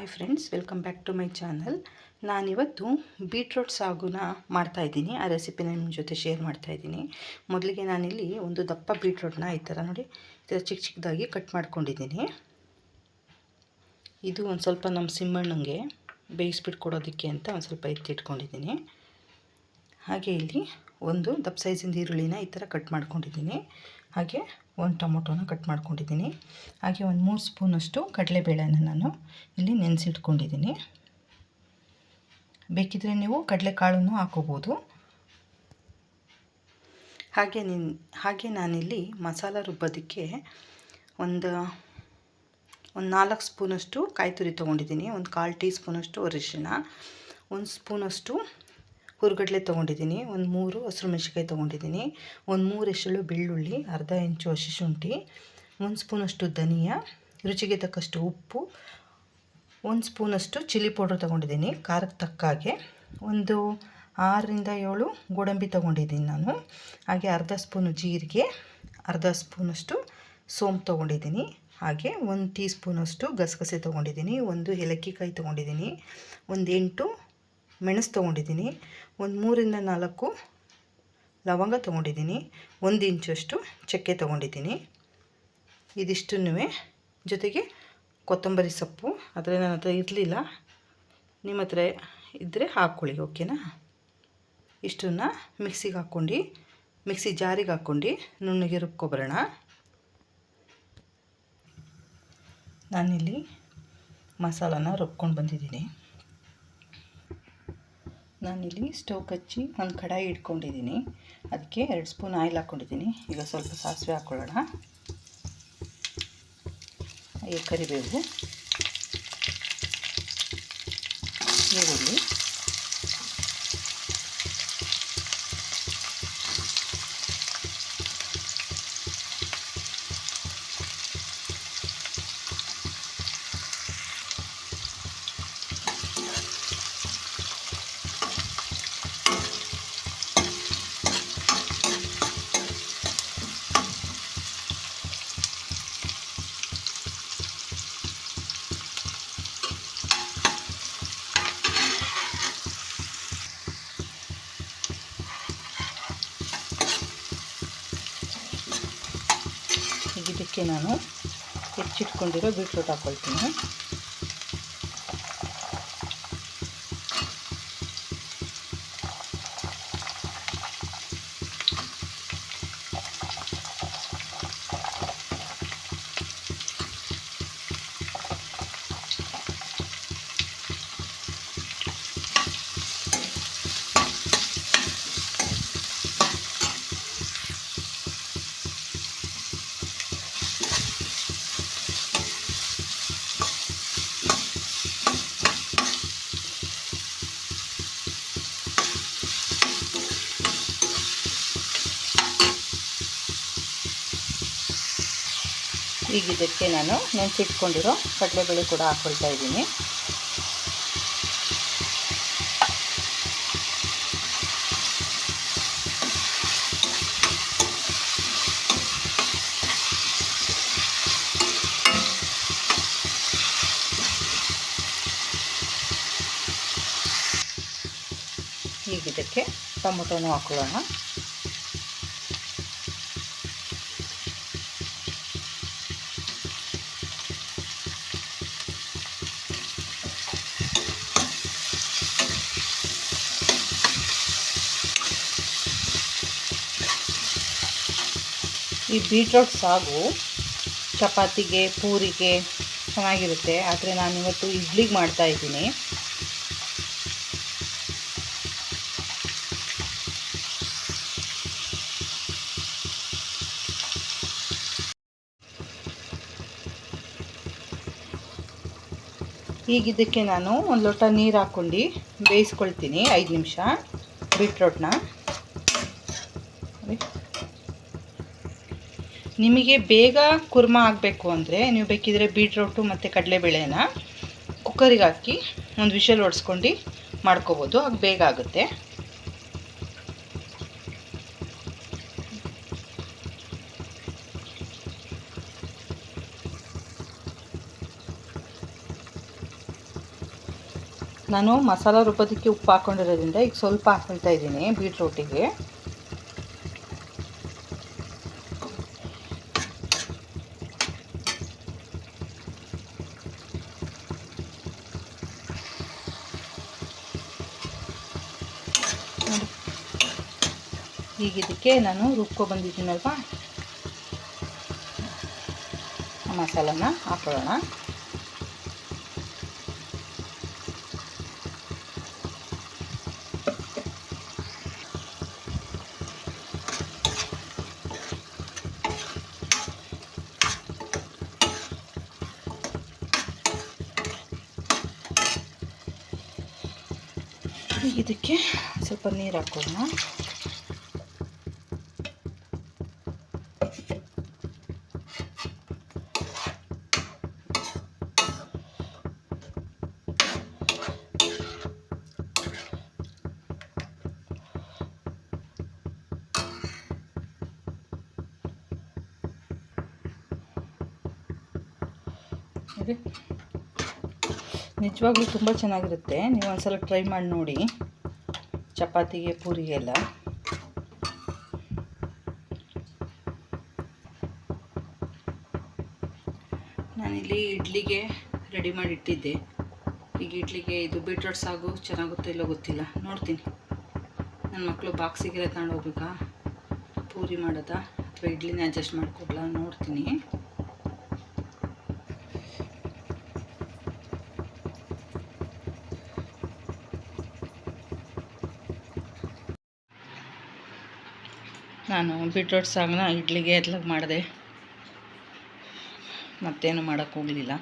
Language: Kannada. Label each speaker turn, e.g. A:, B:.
A: Hi friends welcome back to my channel ನಾನಿವತ್ತು ಬೀಟ್ರೋಟ್ ಸಾಗುನ ಮಾಡ್ತಾಯಿದ್ದೀನಿ ಆ ರೆಸಿಪಿನ ನಿಮ್ಮ ಜೊತೆ ಶೇರ್ ಮಾಡ್ತಾಯಿದ್ದೀನಿ ಮೊದಲಿಗೆ ನಾನಿಲ್ಲಿ ಒಂದು ದಪ್ಪ ಬೀಟ್ರೋಟ್ನ ಈ ಥರ ನೋಡಿ, ಈ ಥರ ಚಿಕ್ಕ ಚಿಕ್ಕದಾಗಿ ಕಟ್ ಮಾಡ್ಕೊಂಡಿದ್ದೀನಿ. ಇದು ಒಂದು ಸ್ವಲ್ಪ ನಮ್ಮ ಸಿಮ್ಮಣ್ಣಂಗೆ ಬೇಯಿಸ್ಬಿಟ್ಟು ಕೊಡೋದಕ್ಕೆ ಅಂತ ಒಂದು ಸ್ವಲ್ಪ ಎತ್ತಿಟ್ಕೊಂಡಿದ್ದೀನಿ ಹಾಗೆ ಇಲ್ಲಿ ಒಂದು ದಪ್ಪ ಸೈಜಿಂದ ಈರುಳ್ಳಿನ ಈ ಥರ ಕಟ್ ಮಾಡ್ಕೊಂಡಿದ್ದೀನಿ. ಹಾಗೆ ಒಂದು ಟೊಮೊಟೊನ ಕಟ್ ಮಾಡ್ಕೊಂಡಿದ್ದೀನಿ. ಹಾಗೆ ಒಂದು ಮೂರು ಸ್ಪೂನಷ್ಟು ಕಡಲೆಬೇಳೆನ ನಾನು ಇಲ್ಲಿ ನೆನೆಸಿಟ್ಕೊಂಡಿದ್ದೀನಿ. ಬೇಕಿದ್ರೆ ನೀವು ಕಡಲೆಕಾಳನ್ನು ಹಾಕೋಬೋದು. ಹಾಗೆ ನಿನ್, ಹಾಗೆ ನಾನಿಲ್ಲಿ ಮಸಾಲ ರುಬ್ಬೋದಕ್ಕೆ ಒಂದು ಒಂದು ನಾಲ್ಕು ಸ್ಪೂನಷ್ಟು ಕಾಯಿ ತುರಿ ತೊಗೊಂಡಿದ್ದೀನಿ. ಒಂದು ಕಾಲು ಟೀ ಸ್ಪೂನಷ್ಟು ಅರಿಶಿನ ಒಂದು ಸ್ಪೂನಷ್ಟು ಹುರ್ಗಡ್ಲೆ ತೊಗೊಂಡಿದ್ದೀನಿ, ಒಂದು ಮೂರು ಹಸಿರು ಮೆಣಸಿನ್ಕಾಯಿ ತೊಗೊಂಡಿದ್ದೀನಿ, ಒಂದು ಮೂರು ಎಷ್ಟು ಬೆಳ್ಳುಳ್ಳಿ, ಅರ್ಧ ಇಂಚು ಹಸಿ ಶುಂಠಿ ಒಂದು ಸ್ಪೂನಷ್ಟು ಧನಿಯಾ, ರುಚಿಗೆ ತಕ್ಕಷ್ಟು ಉಪ್ಪು, ಒಂದು ಸ್ಪೂನಷ್ಟು ಚಿಲ್ಲಿ ಪೌಡ್ರ್ ತೊಗೊಂಡಿದ್ದೀನಿ ಖಾರಕ್ಕೆ ತಕ್ಕ ಹಾಗೆ ಒಂದು ಆರರಿಂದ ಏಳು ಗೋಡಂಬಿ ತೊಗೊಂಡಿದ್ದೀನಿ ನಾನು, ಹಾಗೆ ಅರ್ಧ ಸ್ಪೂನು ಜೀರಿಗೆ, ಅರ್ಧ ಸ್ಪೂನಷ್ಟು ಸೋಂಪು ತೊಗೊಂಡಿದ್ದೀನಿ, ಹಾಗೆ ಒಂದು ಟೀ ಸ್ಪೂನಷ್ಟು ಗಸಗಸೆ ತೊಗೊಂಡಿದ್ದೀನಿ, ಒಂದು ಏಲಕ್ಕಿ ಕಾಯಿ ತೊಗೊಂಡಿದ್ದೀನಿ, ಒಂದು ಎಂಟು ಮೆಣಸು ತೊಗೊಂಡಿದ್ದೀನಿ. ಒಂದು ಮೂರಿಂದ ನಾಲ್ಕು ಲವಂಗ ತೊಗೊಂಡಿದ್ದೀನಿ. ಒಂದು ಇಂಚಷ್ಟು ಚಕ್ಕೆ ತೊಗೊಂಡಿದ್ದೀನಿ. ಇದಿಷ್ಟನ್ನು ಜೊತೆಗೆ ಕೊತ್ತಂಬರಿ ಸೊಪ್ಪು. ಆದರೆ ನನ್ನ ಹತ್ರ ಇರಲಿಲ್ಲ. ನಿಮ್ಮ ಹತ್ರ ಇದ್ದರೆ ಹಾಕ್ಕೊಳ್ಳಿ ಓಕೆನಾ? ಇಷ್ಟನ್ನು ಮಿಕ್ಸಿಗೆ ಹಾಕ್ಕೊಂಡು, ಮಿಕ್ಸಿ ಜಾರಿಗೆ ಹಾಕ್ಕೊಂಡು ನುಣ್ಣಗೆ ರುಬ್ಕೊಬರೋಣ. ನಾನಿಲ್ಲಿ ಮಸಾಲಾನ ರುಬ್ಕೊಂಡು ಬಂದಿದ್ದೀನಿ. ನಾನಿಲ್ಲಿ ಸ್ಟವ್ ಕಚ್ಚಿ ಒಂದು ಕಡಾಯಿ ಇಟ್ಕೊಂಡಿದ್ದೀನಿ. ಅದಕ್ಕೆ ಎರಡು ಸ್ಪೂನ್ ಆಯಿಲ್ ಹಾಕ್ಕೊಂಡಿದ್ದೀನಿ. ಈಗ ಸ್ವಲ್ಪ ಸಾಸಿವೆ ಹಾಕ್ಕೊಳ್ಳೋಣ. ಕರಿಬೇವು, ಈರುಳ್ಳಿ. ಇದಕ್ಕೆ ನಾನು ಹೆಚ್ಚಿಟ್ಕೊಂಡಿರೋ ಬೀಟ್ರೂಟ್ ಹಾಕ್ಕೊಳ್ತೀನಿ ಈಗ ಇದಕ್ಕೆ ನಾನು ನೆನೆಸಿಟ್ಕೊಂಡಿರೋ ಕಡಲೆಬೇಳೆ ಕೂಡ ಹಾಕ್ಕೊಳ್ತಾ ಇದ್ದೀನಿ. ಈಗ ಇದಕ್ಕೆ ಟೊಮೊಟೊನೂ ಹಾಕೊಳ್ಳೋಣ. ಈ ಬೀಟ್ರೋಟ್ ಸಾಗು ಚಪಾತಿಗೆ, ಪೂರಿಗೆ ಚೆನ್ನಾಗಿರುತ್ತೆ. ಆದರೆ ನಾನಿವತ್ತು ಇಡ್ಲಿಗೆ ಮಾಡ್ತಾಯಿದ್ದೀನಿ ಈಗ ಇದಕ್ಕೆ ನಾನು ಒಂದು ಲೋಟ ನೀರು ಹಾಕ್ಕೊಂಡು ಬೇಯಿಸ್ಕೊಳ್ತೀನಿ. ಐದು ನಿಮಿಷ ಬೀಟ್ರೋಟ್ನ. ನಿಮಗೆ ಬೇಗ ಕುರ್ಮ ಆಗಬೇಕು ಅಂದರೆ ನೀವು ಬೇಕಿದ್ರೆ ಬೀಟ್ರೋಟು ಮತ್ತು ಕಡಲೆಬೇಳೆನ ಕುಕ್ಕರಿಗೆ ಹಾಕಿ ಒಂದು ವಿಷಲ್ ಹೊಡ್ಸ್ಕೊಂಡು ಮಾಡ್ಕೋಬೋದು. ಆಗ ಬೇಗ ಆಗುತ್ತೆ. ನಾನು ಮಸಾಲ ರುಬ್ಬೋದಕ್ಕೆ ಉಪ್ಪು ಹಾಕ್ಕೊಂಡಿರೋದ್ರಿಂದ ಈಗ ಸ್ವಲ್ಪ ಹಾಕ್ಕೊಳ್ತಾ ಇದ್ದೀನಿ ಬೀಟ್ರೂಟಿಗೆ. ಈಗ ಇದಕ್ಕೆ ನಾನು ರುಬ್ಕೊ ಬಂದಿದ್ದೀನಲ್ವ? ಆ ಮಸಾಲನ ಹಾಕೊಳ್ಳೋಣ. ಇದಕ್ಕೆ ಸ್ವಲ್ಪ ನೀರು ಹಾಕೋಣ ನೋಡಿ. ನಿಜವಾಗ್ಲೂ ತುಂಬ ಚೆನ್ನಾಗಿರುತ್ತೆ. ನೀವು ಒಂದ್ಸಲ ಟ್ರೈ ಮಾಡಿ ನೋಡಿ. ಚಪಾತಿಗೆ ಪೂರಿಗೆಲ್ಲ ನಾನಿಲ್ಲಿ ಇಡ್ಲಿಗೆ ರೆಡಿ ಮಾಡಿ ಇಟ್ಟಿದ್ದೆ. ಈಗ ಇಡ್ಲಿಗೆ ಇದು ಬೀಟ್ರೋಟ್ ಸಾಗು ಚೆನ್ನಾಗುತ್ತೋ ಇಲ್ಲೋ ಗೊತ್ತಿಲ್ಲ. ನೋಡ್ತೀನಿ. ನನ್ನ ಮಕ್ಕಳು ಬಾಕ್ಸಿಗೆಲ್ಲ ತಗೊಂಡು ಹೋಗ್ಬೇಕಾ? ಪೂರಿ ಮಾಡೋದಾ? ಅಥವಾ ಇಡ್ಲಿನೇ ಅಡ್ಜಸ್ಟ್ ಮಾಡಿಕೊಡ್ಲಾ? ನೋಡ್ತೀನಿ. ನಾನು ಬೀಟ್ರೋಟ್ ಸಾಗನ್ನ ಇಡ್ಲಿಗೆ ಎತ್ಲಾಗ ಮಾಡಿದೆ. ಮತ್ತೇನು ಮಾಡೋಕ್ಕೆ ಹೋಗಲಿಲ್ಲ.